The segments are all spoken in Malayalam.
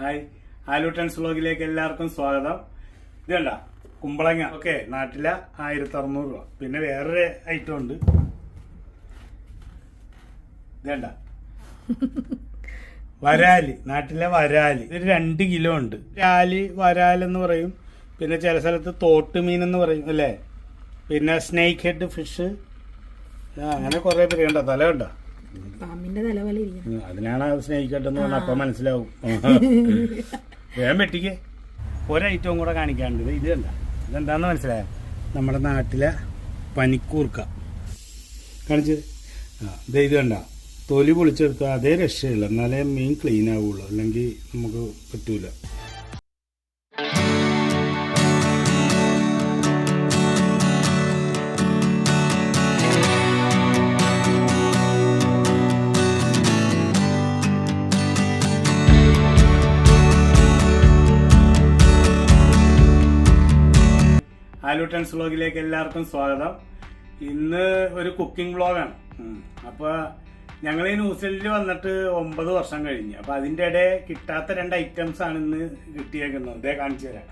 ഹായ്. ആലൂട്ടൻസ് വ്ളോഗിലേക്ക് എല്ലാവർക്കും സ്വാഗതം. ഇത് കണ്ട കുമ്പളങ്ങ. ഓക്കെ. നാട്ടിലെ ആയിരത്തി അറുന്നൂറ് രൂപ. പിന്നെ വേറൊരു ഐറ്റം ഉണ്ട്. ഇത് കണ്ട. വരാലി. നാട്ടിലെ വരാലി. ഇത് രണ്ട് കിലോ ഉണ്ട്. രാലി വരാലെന്ന് എന്ന് പറയും. പിന്നെ ചില സ്ഥലത്ത് തോട്ടുമീൻ എന്ന് പറയും അല്ലേ? പിന്നെ സ്നേക്ക് ഹെഡ് ഫിഷ് അങ്ങനെ കുറേ പേര് കണ്ട. തല കണ്ടോ? പാമ്പിന്റെ തല പോലെ ഇരിക്കണം ഉം, അതിനാണ് അത് സ്നേഹിക്കട്ടെന്ന് പറഞ്ഞാൽ അപ്പൊ മനസ്സിലാവും. വേഗം വെട്ടിക്കേ. ഒരൈറ്റവും കൂടെ കാണിക്കാണ്ട് ഇത് എന്താ കണ്ട ഇതെന്താന്ന് മനസ്സിലായ? നമ്മുടെ നാട്ടിലെ പനിക്കൂർക്ക. കാണിച്ച്. ആ ഇത് ഇത് കണ്ട. തൊലി പൊളിച്ചെടുത്താൽ അതേ രക്ഷയില്ല. എന്നാലേ മീൻ ക്ലീൻ ആവുള്ളൂ. അല്ലെങ്കിൽ നമുക്ക് പറ്റൂല. ആലൂട്ടൻസ് വ്ളോഗിലേക്ക് എല്ലാവർക്കും സ്വാഗതം. ഇന്ന് ഒരു കുക്കിംഗ് വ്ളോഗാണ് അപ്പോൾ ഞങ്ങൾ ഈ ന്യൂസിലൻഡിൽ വന്നിട്ട് ഒമ്പത് വർഷം കഴിഞ്ഞു. അപ്പോൾ അതിന്റെ ഇടയിൽ കിട്ടാത്ത രണ്ട് ഐറ്റംസ് ആണ് ഇന്ന് കിട്ടിയേക്കുന്നത്. ഇതേ കാണിച്ചു തരാം.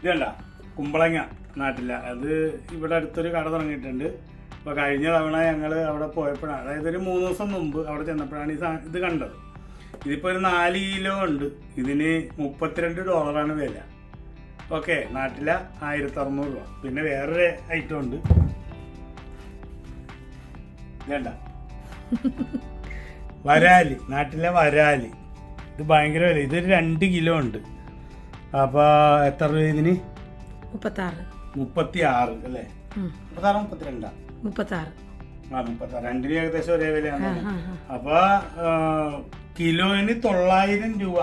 ഇതല്ല കുമ്പളങ്ങ നാട്ടില. അത് ഇവിടെ അടുത്തൊരു കട തുടങ്ങിയിട്ടുണ്ട്. അപ്പോൾ കഴിഞ്ഞ തവണ ഞങ്ങൾ അവിടെ പോയപ്പോഴാണ്. അതായത് ഒരു മൂന്ന് ദിവസം മുമ്പ് അവിടെ ചെന്നപ്പോഴാണ് ഈ ഇത് കണ്ടത്. ഇതിപ്പോൾ ഒരു നാല് കിലോ ഉണ്ട്. ഇതിന് മുപ്പത്തിരണ്ട് ഡോളറാണ് വില. ഓക്കെ നാട്ടില ആയിരത്തി അറുന്നൂറ് രൂപ. പിന്നെ വേറൊരു ഐറ്റം ഉണ്ട്. വേണ്ട. വരാലി നാട്ടിലെ വരാലി. ഇത് ഭയങ്കര വില. ഇതൊരു രണ്ട് കിലോ ഉണ്ട്. അപ്പൊ എത്ര രൂപ ഇതിന്? മുപ്പത്താറ്. മുപ്പത്തി ആറ് അല്ലേ. മുപ്പത്താറ് മുപ്പത്തിരണ്ടാ? മുപ്പത്താറ്. ആ മുപ്പത്താറ്. രണ്ടിന് ഏകദേശം ഒരേ വിലയാണ്. അപ്പോൾ. അപ്പൊ കിലോയിന് തൊള്ളായിരം രൂപ.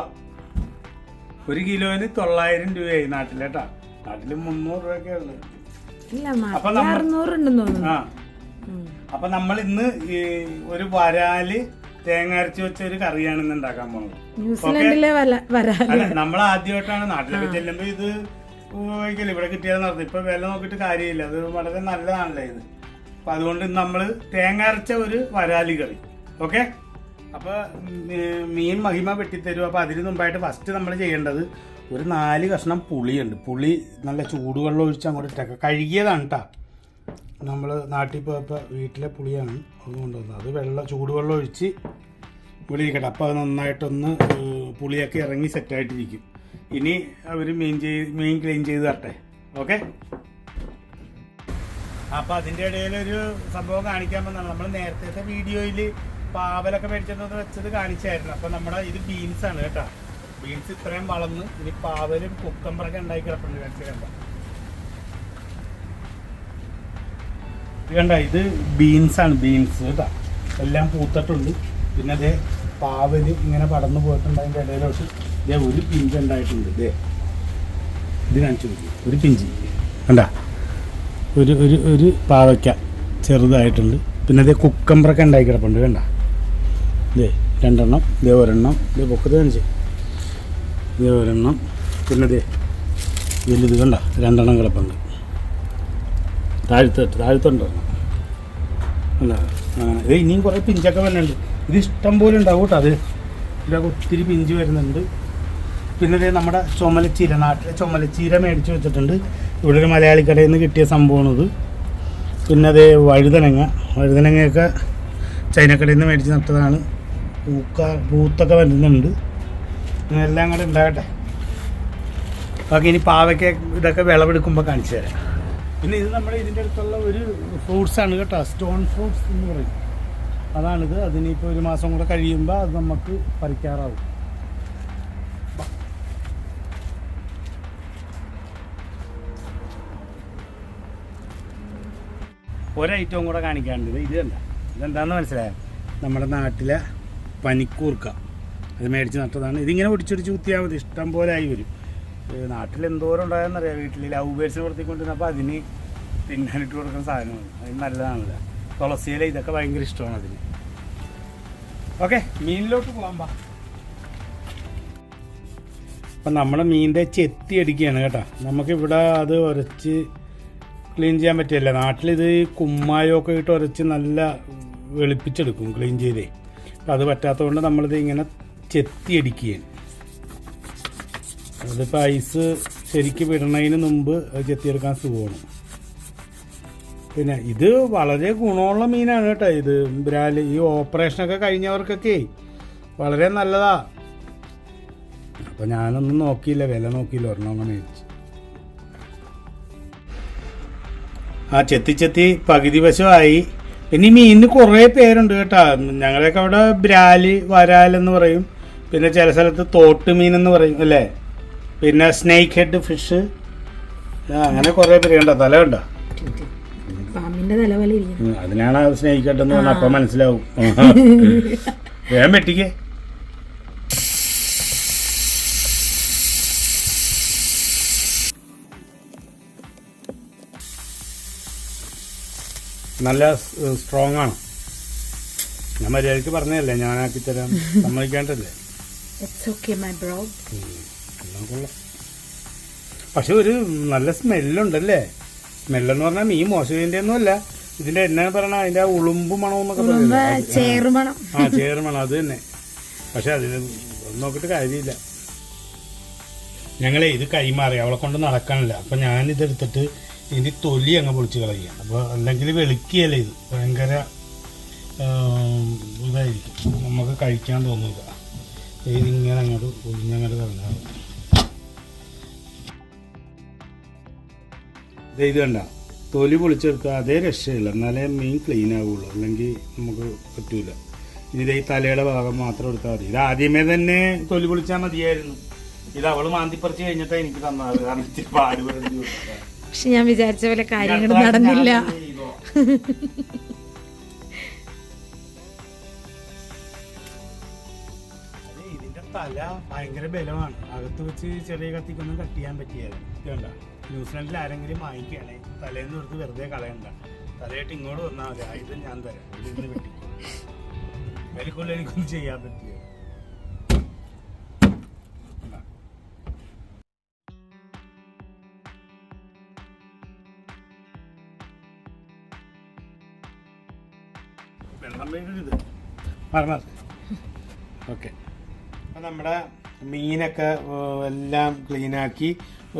ഒരു കിലോന് തൊള്ളായിരം രൂപയായി നാട്ടിലേട്ടാ നാട്ടിൽ മുന്നൂറ് രൂപയൊക്കെ ഉള്ളത് അപ്പൊ നാട്ടിൽ ആ. അപ്പൊ നമ്മൾ ഇന്ന് ഈ ഒരു വരാൽ തേങ്ങ അരച്ച് വെച്ച ഒരു കറിയാണ് ഇന്ന് ഉണ്ടാക്കാൻ പോകുന്നത് നമ്മൾ ആദ്യമായിട്ടാണ് നാട്ടിലൊക്കെ ചെല്ലുമ്പോ ഇത് ഉപയോഗിക്കില്ല ഇവിടെ കിട്ടിയാൽ നടത്തും ഇപ്പൊ വില നോക്കിയിട്ട് കാര്യമില്ല. അത് വളരെ നല്ലതാണല്ലോ ഇത്. അപ്പൊ അതുകൊണ്ട് നമ്മൾ നമ്മൾ തേങ്ങ അരച്ച ഒരു വരാലി കറി. ഓക്കെ? അപ്പൊ മീ- മീൻ മഹിമ വെട്ടിത്തരും. അപ്പോൾ അതിന് മുമ്പായിട്ട് ഫസ്റ്റ് നമ്മൾ ചെയ്യേണ്ടത് ഒരു നാല് കഷ്ണം പുളിയുണ്ട്. പുളി നല്ല ചൂടുവെള്ളം ഒഴിച്ച് അങ്ങോട്ട് ഇട്ടേക്കാം. കഴുകിയതാണ് കേട്ടോ നമ്മൾ നാട്ടിൽ പോയപ്പോൾ വീട്ടിലെ പുളിയാണ് അത് കൊണ്ടുവന്നത്. അത് വെള്ളം ചൂടുവെള്ളം ഒഴിച്ച് ഇവിടെ ഇരിക്കട്ടെ അപ്പോൾ അത് നന്നായിട്ടൊന്ന് പുളിയൊക്കെ ഇറങ്ങി സെറ്റായിട്ടിരിക്കും ഇനി അവർ മീൻ ചെയ്ത് മീൻ ക്ലീൻ ചെയ്ത് തരട്ടെ. ഓക്കെ? അപ്പോൾ അതിന്റെ ഇടയിലൊരു സംഭവം കാണിക്കാൻ വന്നതാണ്. നമ്മൾ നേരത്തെ വീഡിയോയിൽ പാവലൊക്കെ മേടിച്ചത് വെച്ചത് കാണിച്ചായിരുന്നു. അപ്പൊ നമ്മുടെ ഇത് ബീൻസ് ആണ് കേട്ടോ. ബീൻസ് ഇത്രയും വളർന്ന് ഇനി പാവലും കുക്കമ്പറൊക്കെ ഉണ്ടായി കിടപ്പുണ്ട് കാണിച്ചു കണ്ട. ഇത് കണ്ട ഇത് ബീൻസ് ആണ് ബീൻസ് കേട്ടോ. എല്ലാം പൂത്തിട്ടുണ്ട്. പിന്നെ അതേ പാവൽ ഇങ്ങനെ പടർന്നു പോയിട്ടുണ്ട് അതിന്റെ ഇടയിലോട്ട്. ഇതേ ഒരു പിഞ്ച് ഉണ്ടായിട്ടുണ്ട് ഇതേ ഇത് കാണിച്ചു ഒരു പിഞ്ച്. കണ്ട ഒരു ഒരു ഒരു പാവയ്ക്ക ചെറുതായിട്ടുണ്ട്. പിന്നെ അതേ കുക്കമ്പറൊക്കെ ഉണ്ടായി കിടപ്പുണ്ട് കണ്ട. ഇതേ രണ്ടെണ്ണം. ഇതേ ഒരെണ്ണം. ഇതേ പൊക്കത്ത് കാണിച്ച് ഇതേ ഒരെണ്ണം. പിന്നെ ദേ വലുത് കണ്ട രണ്ടെണ്ണം കിടപ്പുണ്ട്. താഴ്ത്ത താഴ്ത്തുണ്ട് അല്ല ആ, ഇത് ഇനിയും കുറേ പിഞ്ചൊക്കെ വരുന്നുണ്ട് ഇത് ഇഷ്ടം പോലെ ഉണ്ടാവും കേട്ടോ അത്. ഇതിലൊക്കെ ഒത്തിരി പിഞ്ച് വരുന്നുണ്ട്. പിന്നെ ദേ നമ്മുടെ ചുമലച്ചീര നാട്ടിലെ ചുമലച്ചീര മേടിച്ച് വെച്ചിട്ടുണ്ട്. ഇവിടെ ഒരു മലയാളി കടയിൽ നിന്ന് കിട്ടിയ സംഭവമാണിത് പിന്നെ അതേ വഴുതനങ്ങ. വഴുതനങ്ങയൊക്കെ ചൈനക്കടയിൽ നിന്ന് മേടിച്ച് നട്ടതാണ്. പൂക്ക പൂത്തൊക്കെ വരുന്നുണ്ട്. എല്ലാം കൂടെ ഉണ്ടാകട്ടെ. ബാക്കി ഇനി പാവയ്ക്ക ഇതൊക്കെ വിളവെടുക്കുമ്പോൾ കാണിച്ചു തരാം. പിന്നെ ഇത് നമ്മുടെ ഇതിന്റെ അടുത്തുള്ള ഒരു ഫ്രൂട്ട്സ് ആണ് കേട്ടോ. സ്റ്റോൺ ഫ്രൂട്ട്സ് എന്ന് പറയും. അതാണിത്. അതിനിപ്പോൾ ഒരു മാസം കൂടെ കഴിയുമ്പോൾ അത് നമുക്ക് പറിക്കാറാവും. ഒരൈറ്റവും കൂടെ കാണിക്കാണ്ട് ഇത് ഇത് ഇതെന്താണെന്ന് മനസ്സിലായോ? നമ്മുടെ നാട്ടിലെ പനിക്കൂർക്ക. അത് മേടിച്ച് നട്ടതാണ്. ഇതിങ്ങനെ ഒടിച്ചൊടിച്ച് കുത്തിയാൽ മതി. ഇഷ്ടം പോലെ ആയി വരും. നാട്ടിൽ എന്തോരം ഉണ്ടായെന്നറിയാം. വീട്ടിൽ ലവ് ബേഴ്സ് വളർത്തിക്കൊണ്ടിരുന്നപ്പോൾ അതിന് തിന്നാനിട്ട് കൊടുക്കുന്ന സാധനമാണ്. അത് നല്ലതാണല്ലോ. തുളസിയില ഇതൊക്കെ ഭയങ്കര ഇഷ്ടമാണ് അതിന്. ഓക്കെ മീനിലോട്ട് പോകാൻ പാ അപ്പം നമ്മുടെ മീനിന്റെ ചെത്തി അടിക്കുകയാണ് കേട്ടോ. നമുക്കിവിടെ അത് ഉരച്ച് ക്ലീൻ ചെയ്യാൻ പറ്റില്ല. നാട്ടിലിത് കുമ്മായൊക്കെ ഇട്ട് ഉരച്ച് നല്ല വെളുപ്പിച്ചെടുക്കും ക്ലീൻ ചെയ്തേ. അത് പറ്റാത്തതുകൊണ്ട് നമ്മളിത് ഇങ്ങനെ ചെത്തി അടിക്കുകയാണ് അതിപ്പോൾ ഐസ് ശരിക്ക് വിടണതിന് മുമ്പ് ചെത്തിയെടുക്കാൻ സുഖമാണ്. പിന്നെ ഇത് വളരെ ഗുണമുള്ള മീനാണ് കേട്ടോ ഇത്. ബ്രാൽ ഈ ഓപ്പറേഷനൊക്കെ കഴിഞ്ഞവർക്കൊക്കെ വളരെ നല്ലതാ. അപ്പോൾ ഞാനൊന്നും നോക്കിയില്ല വില നോക്കിയില്ല ഒരെണ്ണം മേടിച്ച്. ആ ചെത്തി ചെത്തി പകുതി വശമായി പിന്നെ ഈ മീനിന് കുറേ പേരുണ്ട് കേട്ടോ. ഞങ്ങളൊക്കെ അവിടെ വരാൽ എന്ന് പറയും. പിന്നെ ചില സ്ഥലത്ത് തോട്ട് മീൻ എന്ന് പറയും അല്ലേ? പിന്നെ സ്നേക്ക് ഹെഡ് ഫിഷ് അങ്ങനെ കുറേ പേര് കണ്ടോ? തല കണ്ടോ? അതിനാണ് സ്നേക്ക് ഹെഡ് എന്ന് പറഞ്ഞാൽ അപ്പം മനസ്സിലാവും. വേഗം വെട്ടിക്കേ. നല്ല സ്ട്രോങ് ആണ്. ഞാൻ മര്യാദയ്ക്ക് പറഞ്ഞതല്ലേ ഞാനാക്കി തരാം സമ്മതിക്കാണ്ടല്ലേ പക്ഷെ ഒരു നല്ല സ്മെല്ലുണ്ടല്ലേ? സ്മെല്ലെന്ന് പറഞ്ഞാൽ മീൻ മോശത്തിന്റെ ഒന്നും അല്ല. ഇതിന്റെ എന്നാ പറയണ അതിന്റെ ഉളുമ്പ് മണമെന്നൊക്കെ പറയില്ലേ? ചേറുമണം ആ ചേറ് മണം. അത് തന്നെ. പക്ഷെ അതിന് നോക്കിയിട്ട് കാര്യമില്ല. ഞങ്ങളെ ഇത് കൈമാറി അവളെ കൊണ്ട് നടക്കാനില്ല. അപ്പൊ ഞാനിതെടുത്തിട്ട് ഇതിന്റെ തൊലി അങ്ങ് പൊളിച്ച് കളയുക. അപ്പോൾ അല്ലെങ്കിൽ വെളുക്കിയല്ലേ ഇത്. ഭയങ്കര ഇതായിരിക്കും. നമുക്ക് കഴിക്കാൻ തോന്നില്ല ഇതിങ്ങനെ അങ്ങോട്ട് ഒഴിഞ്ഞങ്ങോട്ട് കളഞ്ഞാൽ ഇത് കണ്ട. തൊലി പൊളിച്ചെടുക്കുക അതേ രക്ഷയില്ല. എന്നാലേ മീൻ ക്ലീൻ ആവുള്ളൂ. അല്ലെങ്കിൽ നമുക്ക് പറ്റൂല. ഇതിന്റെ ഈ തലയുടെ ഭാഗം മാത്രം എടുത്താൽ മതി. ഇത് ആദ്യമേ തന്നെ തൊലി പൊളിച്ചാൽ മതിയായിരുന്നു. ഇത് അവൾ മാന്തിപ്പറിച്ച് കഴിഞ്ഞിട്ടാണ് എനിക്ക് തന്നത്. കാരണം ഇച്ചിരി പാട് പറഞ്ഞു പക്ഷെ ഞാൻ വിചാരിച്ച പോലെ കാര്യങ്ങൾ നടന്നില്ല. ഇതിന്റെ തല ഭയങ്കര ബലമാണ്. അകത്ത് വെച്ച് ചെറിയ കത്തിക്കൊന്നും കട്ട് ചെയ്യാൻ പറ്റിയത് വേണ്ട ന്യൂസിലാൻഡിൽ ആരെങ്കിലും വാങ്ങിക്കുകയാണെ തലേന്ന് എടുത്ത് വെറുതെ കളയണ്ട. തലയായിട്ട് ഇങ്ങോട്ട് വന്നാൽ മതി. ആയുധം ഞാൻ തരാം. വെറുതെ വെട്ടി. എനിക്കുള്ള എനിക്കൊന്നും ചെയ്യാൻ പറ്റിയത് മാറി മാറി ഓക്കെ അപ്പം നമ്മുടെ മീനൊക്കെ എല്ലാം ക്ലീനാക്കി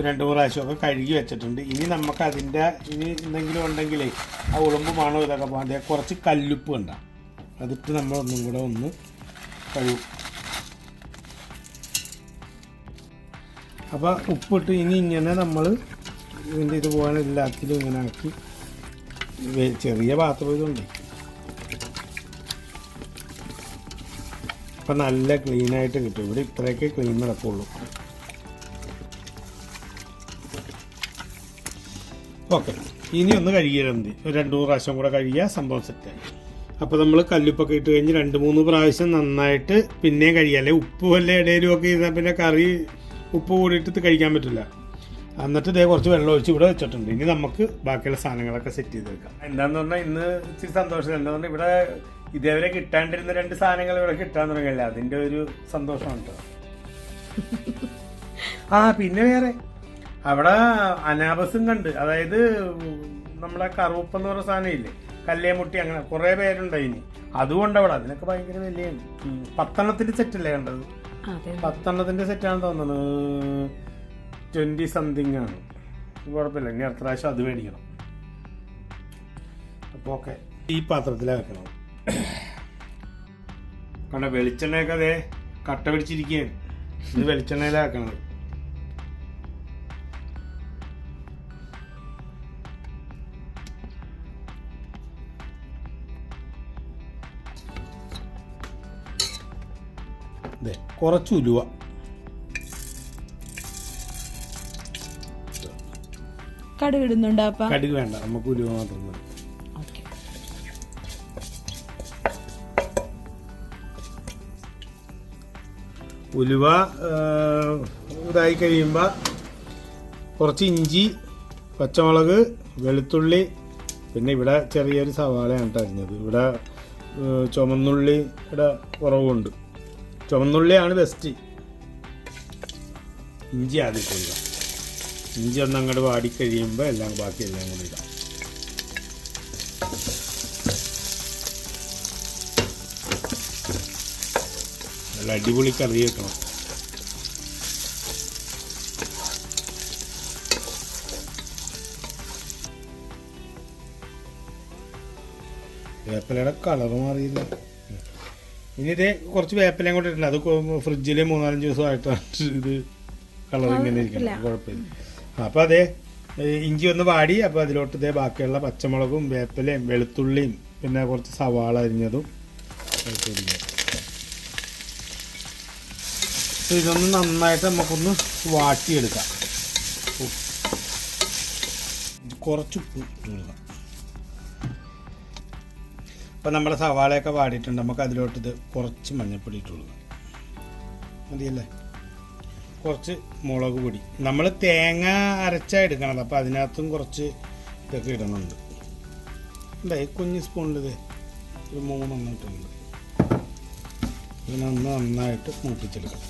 രണ്ട് മൂന്ന് പ്രാവശ്യമൊക്കെ കഴുകി വെച്ചിട്ടുണ്ട്. ഇനി നമുക്ക് അതിന്റെ ഇനി എന്തെങ്കിലും ഉണ്ടെങ്കിലേ ആ ഉളുമ്പ് മണോ ഇതൊക്കെ പോകാൻ അതേ കുറച്ച് കല്ലുപ്പ് ഉണ്ടാകും അതിട്ട് നമ്മൾ ഒന്നും കൂടെ ഒന്ന് കഴുകും. അപ്പോൾ ഉപ്പിട്ട് ഇനി ഇങ്ങനെ നമ്മൾ ഇതിന്റെ ഇത് പോകാൻ എല്ലാത്തിലും ഇങ്ങനെ ആക്കി ചെറിയ പാത്രം ഇതുണ്ട്. അപ്പം നല്ല ക്ലീനായിട്ട് കിട്ടും. ഇവിടെ ഇത്രയൊക്കെ ക്ലീൻ നടക്കുള്ളൂ. ഓക്കെ ഇനി ഒന്ന് കഴുകിയാൽ മതി. ഒരു രണ്ട് മൂന്ന് പ്രാവശ്യം കൂടെ കഴുകിയാൽ സംഭവം സെറ്റായി അപ്പോൾ നമ്മൾ കല്ലുപ്പൊക്കെ ഇട്ട് കഴിഞ്ഞ് രണ്ട് മൂന്ന് പ്രാവശ്യം നന്നായിട്ട് പിന്നെയും കഴിയാല്ലേ ഉപ്പ് വല്ല ഇടയിലും ഒക്കെ ഇരുന്നാൽ പിന്നെ കറി ഉപ്പ് കൂടിയിട്ട് കഴിക്കാൻ പറ്റില്ല. എന്നിട്ട് ഇതേ കുറച്ച് വെള്ളം ഒഴിച്ച് ഇവിടെ വെച്ചിട്ടുണ്ട്. ഇനി നമുക്ക് ബാക്കിയുള്ള സാധനങ്ങളൊക്കെ സെറ്റ് ചെയ്തെടുക്കാം. എന്താന്ന് പറഞ്ഞാൽ ഇന്ന് ഇച്ചിരി സന്തോഷം. എന്താന്ന് പറഞ്ഞാൽ ഇവിടെ ഇതേവരെ കിട്ടാണ്ടിരുന്ന രണ്ട് സാധനങ്ങൾ ഇവിടെ കിട്ടാൻ തുടങ്ങിയല്ലേ? അതിന്റെ ഒരു സന്തോഷമാണ് കേട്ടോ ആ പിന്നെ വേറെ. അവിടെ അനാബസും കണ്ട്. അതായത് നമ്മളെ കറുപ്പ് എന്ന് പറയുന്ന സാധനം ഇല്ലേ? കല്ലേമുട്ടി അങ്ങനെ കുറെ പേരുണ്ട് അതിന് അതുകൊണ്ട് അവിടെ. അതിനൊക്കെ ഭയങ്കര വിലയാണ്. ഉം. പത്തെണ്ണത്തിന്റെ സെറ്റ് അല്ലേ കണ്ടത്? പത്തെണ്ണത്തിന്റെ സെറ്റാണ് തോന്നുന്നത് ട്വന്റി സംതിങ് ആണ്. കുഴപ്പമില്ല. ഇനി അടുത്ത പ്രാവശ്യം അത് മേടിക്കണം. അപ്പോൾ ഓക്കെ ഈ പാത്രത്തിലാണ് വെക്കണം കണ്ട വെളിച്ചെണ്ണയൊക്കെ അതെ കട്ട പിടിച്ചിരിക്കുകയാണ്. ഇത് വെളിച്ചെണ്ണയിലാക്കണത്. അതെ ദേ, കുറച്ച് ഉലുവ. കടുക് ഇടുന്നുണ്ടോ കടുക് വേണ്ട നമുക്ക് ഉലുവ മാത്രം മതി. ഉലുവ ഇതായി കഴിയുമ്പോൾ കുറച്ച് ഇഞ്ചി പച്ചമുളക് വെളുത്തുള്ളി പിന്നെ ഇവിടെ ചെറിയൊരു സവാളയാണ് അരിഞ്ഞത്. ഇവിടെ ചുമന്നുള്ളിയുടെ കുറവുണ്ട്. ചുമന്നുള്ളിയാണ് ബെസ്റ്റ് ഇഞ്ചി ആദ്യം ചെയ്യുക ഇഞ്ചി ഒന്ന് അങ്ങോട്ട് വാടി കഴിയുമ്പോൾ എല്ലാം ബാക്കി എല്ലാം കൂടി ഇടാം. നല്ല അടിപൊളി കറി വെക്കണം വേപ്പിലയുടെ കളർ മാറിയില്ല? ഇനി ഇത് കുറച്ച് വേപ്പിലയും കൂടെ ഇട്ടിട്ടുണ്ട്. അത് ഫ്രിഡ്ജിൽ മൂന്നാലഞ്ച് ദിവസമായിട്ടാണ് ഇത് കളർ ഇങ്ങനെ ഇരിക്കുന്നത് കുഴപ്പമില്ല. അപ്പോൾ അതെ ഇഞ്ചി ഒന്ന് വാടി. അപ്പോൾ അതിലോട്ട് ഇതേ ബാക്കിയുള്ള പച്ചമുളകും വേപ്പിലയും വെളുത്തുള്ളിയും പിന്നെ കുറച്ച് സവാള അരിഞ്ഞതും ഇട്ടിരിക്കുക ഇതൊന്ന് നന്നായിട്ട് നമുക്കൊന്ന് വാട്ടിയെടുക്കാം. കുറച്ച് ഉപ്പ് അപ്പം നമ്മുടെ സവാളയൊക്കെ വാടിയിട്ടുണ്ട്. നമുക്ക് അതിലോട്ട് ഇത് കുറച്ച് മഞ്ഞൾപ്പൊടി ഇട്ട് കൊടുക്കാം. മതിയല്ലേ? കുറച്ച് മുളക് പൊടി. നമ്മൾ തേങ്ങ അരച്ചാ എടുക്കണത്. അപ്പോൾ അതിനകത്തും കുറച്ച് ഇതൊക്കെ ഇടുന്നുണ്ട് എന്താ ഈ കുഞ്ഞ് സ്പൂണിൽ ഇത് ഒരു മൂന്നെണ്ണം ഇട്ടുണ്ട് ഇതിനൊന്ന് നന്നായിട്ട് മൂപ്പിച്ചെടുക്കാം.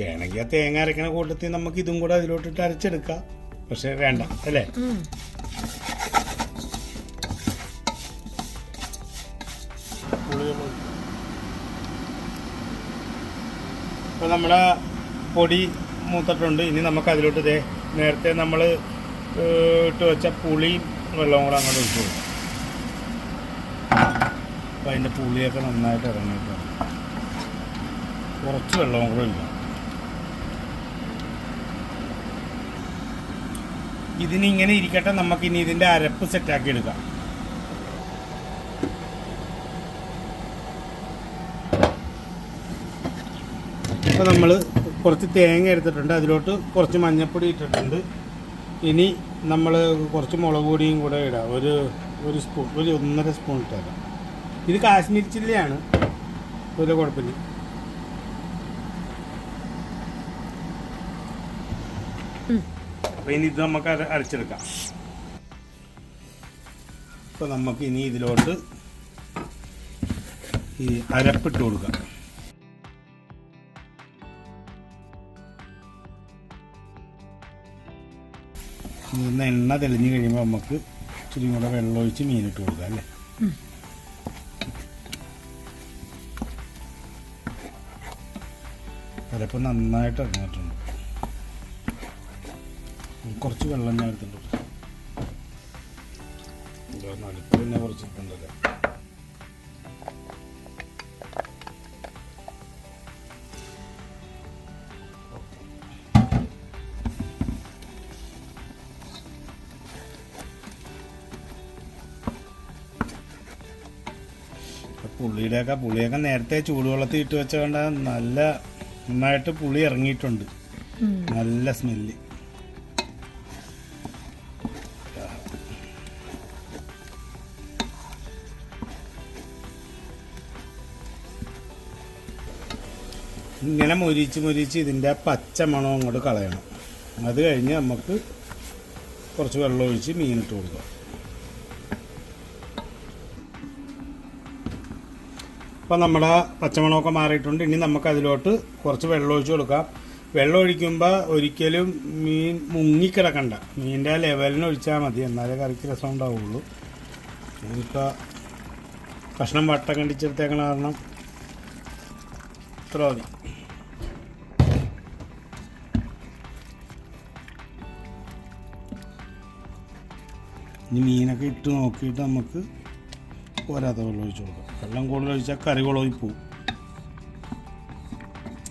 വേണമെങ്കിൽ ആ തേങ്ങ അരക്കണ കൂട്ടത്തിൽ നമുക്ക് ഇതും കൂടെ അതിലോട്ടിട്ട് അരച്ചെടുക്കാം. പക്ഷെ വേണ്ട അല്ലേ? അപ്പൊ അപ്പോൾ നമ്മുടെ പൊടി മൂത്തിട്ടുണ്ട്. ഇനി നമുക്ക് അതിലോട്ട് ഇതേ നേരത്തെ നമ്മൾ ഇട്ട് വെച്ച പുളിയും വെള്ളവും കൂടെ അങ്ങോട്ട് ഒഴിച്ചു കൊടുക്കും. അപ്പോൾ അതിന്റെ പുളിയൊക്കെ നന്നായിട്ട് ഇറങ്ങിയിട്ടുണ്ട്. കുറച്ച് വെള്ളവും കൂടെ ഒഴിക്കണം ഇതിനിങ്ങനെ ഇരിക്കട്ടെ നമുക്ക് ഇനി ഇതിന്റെ അരപ്പ് സെറ്റാക്കി എടുക്കാം. അപ്പോൾ നമ്മൾ കുറച്ച് തേങ്ങ എടുത്തിട്ടുണ്ട് അതിലോട്ട് കുറച്ച് മഞ്ഞൾപ്പൊടി ഇട്ടിട്ടുണ്ട്. ഇനി നമ്മൾ കുറച്ച് മുളക് പൊടിയും കൂടെ ഇടാം. ഒരു ഒരു സ്പൂൺ ഒരു ഒന്നര സ്പൂൺ ഇട്ടേക്കാം. ഇത് കാശ്മീരി ചില്ലിയാണ്. ഒരു കുഴപ്പമില്ല. അപ്പോൾ ഇനി ഇത് നമുക്ക് അരച്ചെടുക്കാം. അപ്പോൾ നമുക്ക് ഇനി ഇതിലോട്ട് ഈ അരപ്പിട്ട് കൊടുക്കാം. എണ്ണ തെളിഞ്ഞ് കഴിയുമ്പോൾ നമുക്ക് ഇച്ചിരി കൂടെ വെള്ളം ഒഴിച്ച് മീനിട്ട് കൊടുക്കാം അല്ലേ? അരപ്പ് നന്നായിട്ട് ഇറങ്ങിയിട്ടുണ്ട്. കുറച്ച് വെള്ളം ഞാൻ എടുത്തിട്ടുണ്ട്. നടുപ്പ് പിന്നെ കുറച്ച് ഇട്ടുണ്ടല്ലോ പുള്ളിയുടെയൊക്കെ പുളിയൊക്കെ നേരത്തെ ചൂടുവെള്ളത്തിൽ ഇട്ട് വെച്ചുകൊണ്ട് നല്ല നന്നായിട്ട് പുളി ഇറങ്ങിയിട്ടുണ്ട്. നല്ല സ്മെല്ല് ഇങ്ങനെ മുരിച്ച് മുരിച്ച് ഇതിന്റെ പച്ച മണം അങ്ങോട്ട് കളയണം. അത് കഴിഞ്ഞ് നമുക്ക് കുറച്ച് വെള്ളം ഒഴിച്ച് മീനിട്ട് കൊടുക്കാം. അപ്പോൾ നമ്മുടെ പച്ചമണമൊക്കെ മാറിയിട്ടുണ്ട്. ഇനി നമുക്ക് അതിലോട്ട് കുറച്ച് വെള്ളം ഒഴിച്ച് കൊടുക്കാം. വെള്ളം ഒഴിക്കുമ്പോൾ ഒരിക്കലും മീൻ മുങ്ങിക്കിടക്കണ്ട. മീനിന്റെ ലെവലിന് ഒഴിച്ചാൽ മതി. എന്നാലേ കറിക്ക് രസം ഉണ്ടാവുള്ളൂ. ഇതിപ്പോൾ കഷ്ണം വട്ടം കണ്ടിച്ചെടുത്തേക്കണ കാരണം ഇത്ര മതി. ഇനി മീനൊക്കെ ഇട്ട് നോക്കിയിട്ട് നമുക്ക് പോരാത്ത വെള്ളം ഒഴിച്ച് കൊടുക്കാം. വെള്ളം കൂടുതൽ ഒഴിച്ചാൽ കറി കുളമായി പോവും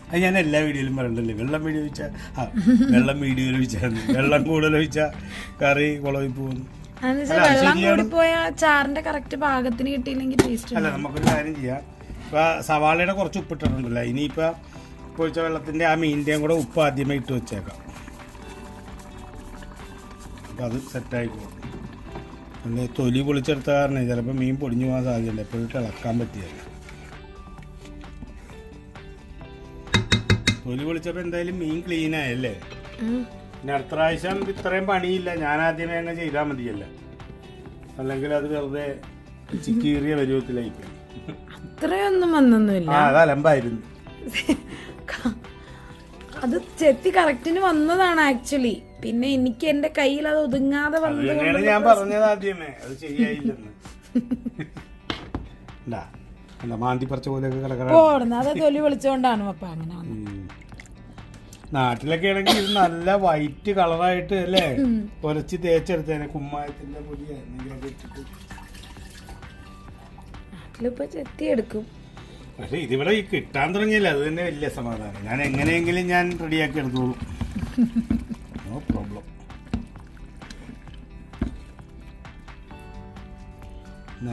അത് ഞാൻ എല്ലാ വീഡിയോയിലും പറയണ്ടല്ലേ? വെള്ളം വീഡിയോ ഒഴിച്ചാൽ ആ വെള്ളം വീഡിയോയിൽ ഒഴിച്ചാൽ. വെള്ളം കൂടുതൽ ഒഴിച്ചാൽ കറി കുളമായി പോകുന്നു വെച്ചാൽ അല്ല, അത് വെള്ളം ശരിയാണ്. കൂടി പോയ ചാറിന്റെ കറക്റ്റ് പാകത്തിന് കിട്ടിയില്ലെങ്കിൽ ടേസ്റ്റ് അല്ല നമുക്കൊരു കാര്യം ചെയ്യാം. ഇപ്പൊ സവാളയുടെ കുറച്ച് ഉപ്പിട്ടിട്ടുണ്ടല്ലോ. ഇനിയിപ്പോ പൊഴിച്ച വെള്ളത്തിന്റെ ആ മീനിന്റെയും കൂടെ ഉപ്പ് ആദ്യമേ ഇട്ട് വെച്ചേക്കാം. അപ്പൊ അത് സെറ്റായിക്കോളും പിന്നെ തൊലി പൊളിച്ചെടുത്ത കാരണം ചിലപ്പോൾ മീൻ പൊടിഞ്ഞു പോകാൻ സാധ്യതയുണ്ട്. എപ്പോഴും ഇളക്കാൻ പറ്റിയല്ല. തൊലി പൊളിച്ചപ്പോൾ എന്തായാലും മീൻ ക്ലീൻ ആയല്ലേ? പിന്നെ അടുത്ത പ്രാവശ്യം ഇത്രയും പണിയില്ല. ഞാൻ ആദ്യമേ അങ്ങ് ചെയ്താൽ മതിയല്ല? അല്ലെങ്കിൽ അത് വെറുതെ ചിക്കീറിയ അത്രയൊന്നും വന്നൊന്നുമില്ല. ആ അത് അലമ്പായിരുന്നു. അത് ചെത്തി കറക്റ്റിന് വന്നതാണ് ആക്ച്വലി പിന്നെ എനിക്ക് എന്റെ കയ്യിൽ അത് ഒതുങ്ങാതെ വന്നത് ഞാൻ പറഞ്ഞത് ആദ്യമേ. അത് ശരിയായില്ലെന്ന്. മാന്തി പറിച്ച പോലെയൊക്കെ കിടക്കണ? പോടുന്നു അത് തൊലി വിളിച്ചോണ്ടാണ് പപ്പ അങ്ങനെ നാട്ടിലൊക്കെ ആണെങ്കിൽ ഇത് നല്ല വൈറ്റ് കളറായിട്ട് അല്ലേ? കുറച്ച് തേച്ചെടുത്തേനെ കുമ്മായത്തിന്റെ പൊടി എന്തെങ്കിലുമൊക്കെ ഇട്ടിട്ട്. നാട്ടിലിപ്പോ ചെത്തിയെടുക്കും പക്ഷെ ഇതിവിടെ ഈ കിട്ടാൻ തുടങ്ങിയല്ല? അത് തന്നെ വലിയ സമാധാനം. ഞാൻ എങ്ങനെയെങ്കിലും ഞാൻ റെഡിയാക്കി എടുത്തോളൂ.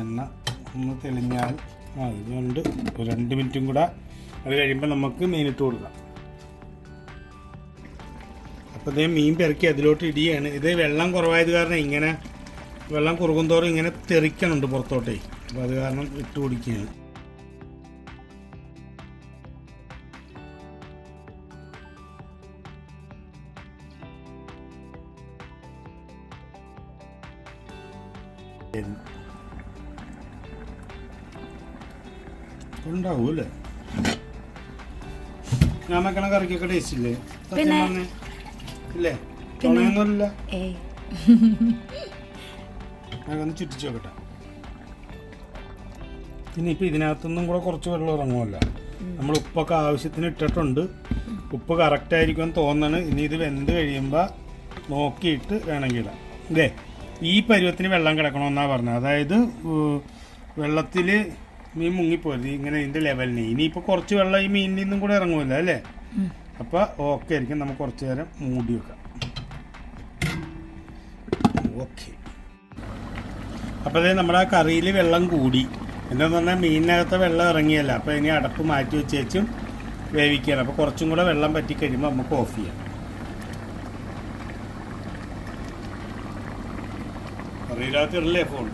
എണ്ണ ഒന്ന് തെളിഞ്ഞാൽ മതി രണ്ട് രണ്ട് മിനിറ്റും കൂടെ അത് കഴിയുമ്പോൾ നമുക്ക് മീനിട്ട് കൊടുക്കാം. അപ്പോൾ ഇതേ മീൻ പെറുക്കി അതിലോട്ട് ഇടിയാണ്. ഇത് വെള്ളം കുറവായത് കാരണം ഇങ്ങനെ വെള്ളം കുറുകും തോറും ഇങ്ങനെ തെറിക്കണുണ്ട് പുറത്തോട്ടേ. അപ്പോൾ അത് കാരണം ഇട്ട് കുടിക്കുകയാണ്. ഉണ്ടാവൂല്ലേ? ഞാൻ വെക്കണ കറിക്കൊക്കെ ടേസ്റ്റ് ഇല്ലേ? പിന്നെ? ഇല്ലേ? തുണയൊന്നുമില്ല അതൊന്ന് ചുറ്റിച്ച് നോക്കട്ടെ. പിന്നെ ഇപ്പം ഇതിനകത്തൊന്നും കൂടെ കുറച്ച് വെള്ളം ഇറങ്ങുമല്ല. നമ്മൾ ഉപ്പൊക്കെ ആവശ്യത്തിന് ഇട്ടിട്ടുണ്ട്. ഉപ്പ് കറക്റ്റ് ആയിരിക്കും തോന്നണ്. ഇനി ഇത് വെന്ത് കഴിയുമ്പോൾ നോക്കിയിട്ട് വേണമെങ്കിൽ ഇതേ ഈ പരുവത്തിന് വെള്ളം കിടക്കണമെന്നാണ് പറഞ്ഞത്. അതായത് വെള്ളത്തിൽ മീൻ മുങ്ങിപ്പോയത് ഇങ്ങനെ ഇതിന്റെ ലെവലിന് ഇനിയിപ്പോൾ കുറച്ച് വെള്ളം ഈ മീനിൽ നിന്നും കൂടെ ഇറങ്ങുമല്ലോ അല്ലേ? അപ്പോൾ ഓക്കെ ആയിരിക്കും നമുക്ക് കുറച്ചു നേരം മൂടി വെക്കാം. ഓക്കെ അപ്പോൾ അതായത് നമ്മുടെ കറിയിൽ വെള്ളം കൂടി. എന്താന്ന് പറഞ്ഞാൽ മീനിനകത്ത് വെള്ളം ഇറങ്ങിയല്ല. അപ്പോൾ ഇനി അടപ്പ് മാറ്റി വെച്ചേച്ചും വേവിക്കുകയാണ്. അപ്പോൾ കുറച്ചും കൂടെ വെള്ളം പറ്റി കഴിയുമ്പോൾ നമുക്ക് ഓഫ് ചെയ്യാം. കറിയില്ലാത്തില്ലേ ഫോൺ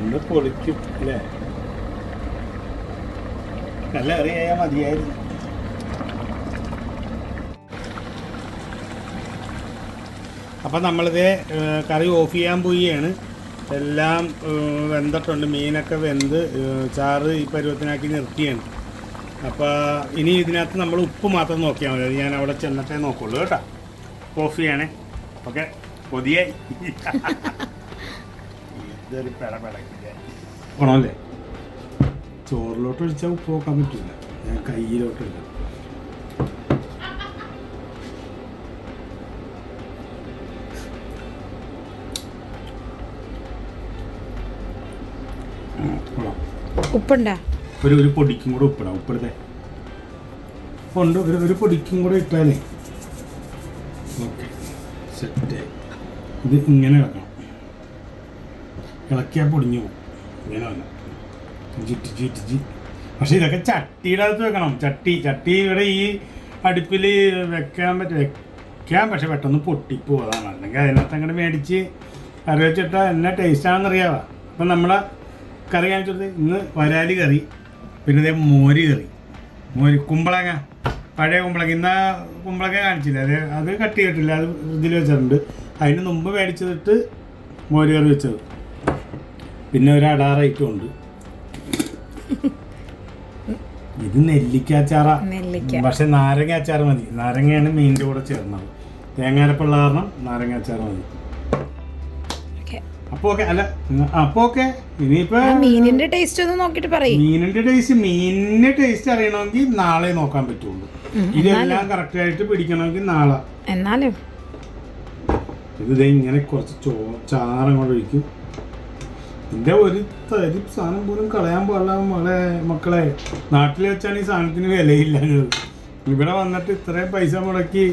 ഒന്ന് പൊളിക്കും അല്ലേ? നല്ല കറിയായാൽ മതിയായിരുന്നു. അപ്പം നമ്മളിത് കറി ഓഫ് ചെയ്യാൻ പോവുകയാണ്. എല്ലാം വെന്തിട്ടുണ്ട്. മീനൊക്കെ വെന്ത് ചാറ് ഈ പരുവത്തിനാക്കി നിർത്തിയാണ്. അപ്പോൾ ഇനി ഇതിനകത്ത് നമ്മൾ ഉപ്പ് മാത്രം നോക്കിയാൽ മതി. ഞാൻ അവിടെ ചെന്നിട്ടേ നോക്കുള്ളൂ കേട്ടോ. ഓഫ് ചെയ്യണേ. ഓക്കെ. കൊതിയായി ഇതൊരു പെട പെടക്കില്ല ഗുണമല്ലേ ചോറിലോട്ട് ഒഴിച്ചാൽ ഉപ്പ് നോക്കാൻ പറ്റില്ല ഞാൻ കയ്യിലോട്ടില്ല ഉപ്പുണ്ടാ? ഒരു ഒരു പൊടിക്കും കൂടെ ഉപ്പിടാം ഉപ്പിടത്തെ ഉണ്ട് ഒരു ഒരു പൊടിക്കും കൂടെ ഇട്ടാലേ. ഓക്കെ. സെറ്റ് ഇത് ഇങ്ങനെ ഇളക്കണം ഇളക്കിയാൽ പൊടിഞ്ഞു പോകും. ഇങ്ങനെ വല്ല ചുറ്റി ചുറ്റിച്ച് പക്ഷെ ഇതൊക്കെ ചട്ടിയുടെ അകത്ത് വെക്കണം. ചട്ടി ചട്ടി ഇവിടെ ഈ അടുപ്പിൽ വെക്കാൻ പറ്റും വെക്കാൻ പക്ഷെ പെട്ടെന്ന് പൊട്ടിപ്പോകും അല്ലെങ്കിൽ അതിനകത്ത് അങ്ങോട്ട് മേടിച്ച് കറി വെച്ചിട്ടാൽ എന്നാ ടേസ്റ്റാണെന്ന് അറിയാവാ? അപ്പം നമ്മളെ കറി കാണിച്ചത് ഇന്ന് വരാലി കറി പിന്നെ ഇതേ മോര് കറി. മോര് കുമ്പളങ്ങ. പഴയ കുമ്പളങ്ങ. ഇന്ന് കുമ്പളങ്ങ കാണിച്ചില്ല. അത് അത് കട്ട് ചെയ്തിട്ടില്ല. അത് ഇതിൽ വെച്ചിട്ടുണ്ട്. അതിന് മുമ്പ് മേടിച്ചിട്ട് മോര് കറി വെച്ചത്. പിന്നെ ഒരു അടാറായിട്ടും ഉണ്ട്. ഇത് നെല്ലിക്ക അച്ചാറാ. പക്ഷെ നാരങ്ങ അച്ചാർ മതി. നാരങ്ങയാണ് മീനിന്റെ കൂടെ ചേർന്നത്. തേങ്ങാരപ്പുള്ള കാരണം നാരങ്ങ അച്ചാർ മതി. അപ്പൊ ഓക്കെ. അല്ല അപ്പൊ ഓക്കെ. ഇനിയിപ്പോ മീനിന്റെ ടേസ്റ്റ് ഒന്ന് നോക്കിട്ട് പറയും. മീനിന്റെ ടേസ്റ്റ് മീനിന്റെ ടേസ്റ്റ് അറിയണമെങ്കിൽ നാളെ നോക്കാൻ പറ്റുള്ളൂ. ഇതെല്ലാം കറക്റ്റ് ആയിട്ട് പിടിക്കണമെങ്കിൽ നാളെ. എന്നാലും. ഇത് ഇങ്ങനെ കുറച്ച് ചോ ചാറങ്ങോട്ട് ഒഴിക്കും. ഇതിന്റെ ഒരു തരി സാധനം പോലും കളയാൻ പാടില്ല മകളെ മക്കളെ. നാട്ടിൽ വെച്ചാണ് ഈ സാധനത്തിന് വിലയില്ല. ഇവിടെ വന്നിട്ട് ഇത്രയും പൈസ മുടക്കി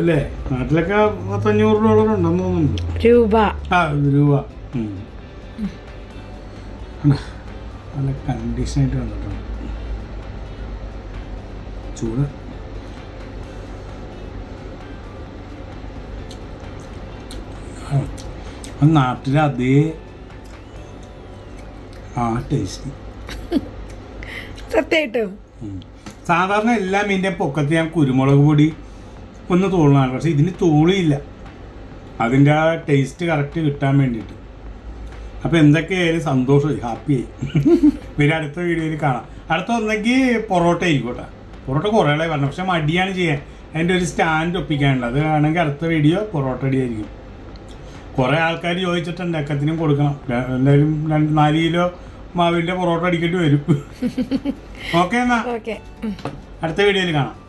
അല്ലേ? നാട്ടിലൊക്കെ പത്തഞ്ഞൂറ് ഡോളർ ഉണ്ടെന്ന് തോന്നുന്നുണ്ട്. രൂപ. ആ രൂപ? നല്ല കണ്ടീഷനായിട്ട് കണ്ടിട്ടുണ്ട് ചൂട്. നാട്ടിലെ അതേ ആ ടേസ്റ്റ്. സത്യമായിട്ടും. സാധാരണ എല്ലാ മീന്റെ പൊക്കത്ത് ഞാൻ കുരുമുളക് പൊടി ഒന്ന് തോളാണ് പക്ഷെ ഇതിന് തോളിയില്ല അതിന്റെ ആ ടേസ്റ്റ് കറക്റ്റ് കിട്ടാൻ വേണ്ടിയിട്ട്. അപ്പോൾ എന്തൊക്കെയായാലും സന്തോഷമായി. ഹാപ്പിയായി പിന്നെ അടുത്ത വീഡിയോയിൽ കാണാം. അടുത്ത ഒന്നെങ്കിൽ പൊറോട്ട ആയിക്കോട്ടെ പൊറോട്ട കുറേ ആളെ പറഞ്ഞു. പക്ഷെ മടിയാണ് ചെയ്യാൻ. അതിന്റെ ഒരു സ്റ്റാൻഡ് ഒപ്പിക്കാനുണ്ട് അത് വേണമെങ്കിൽ അടുത്ത വീഡിയോ പൊറോട്ട അടി ആയിരിക്കും. കുറേ ആൾക്കാർ ചോദിച്ചിട്ടുണ്ട്. എക്കത്തിനും കൊടുക്കണം. എന്തായാലും രണ്ട് നാല് കിലോ മാവിന്റെ പൊറോട്ട അടിക്കേണ്ടി വരും. ഓക്കെ എന്നാ. അടുത്ത വീഡിയോയിൽ കാണാം.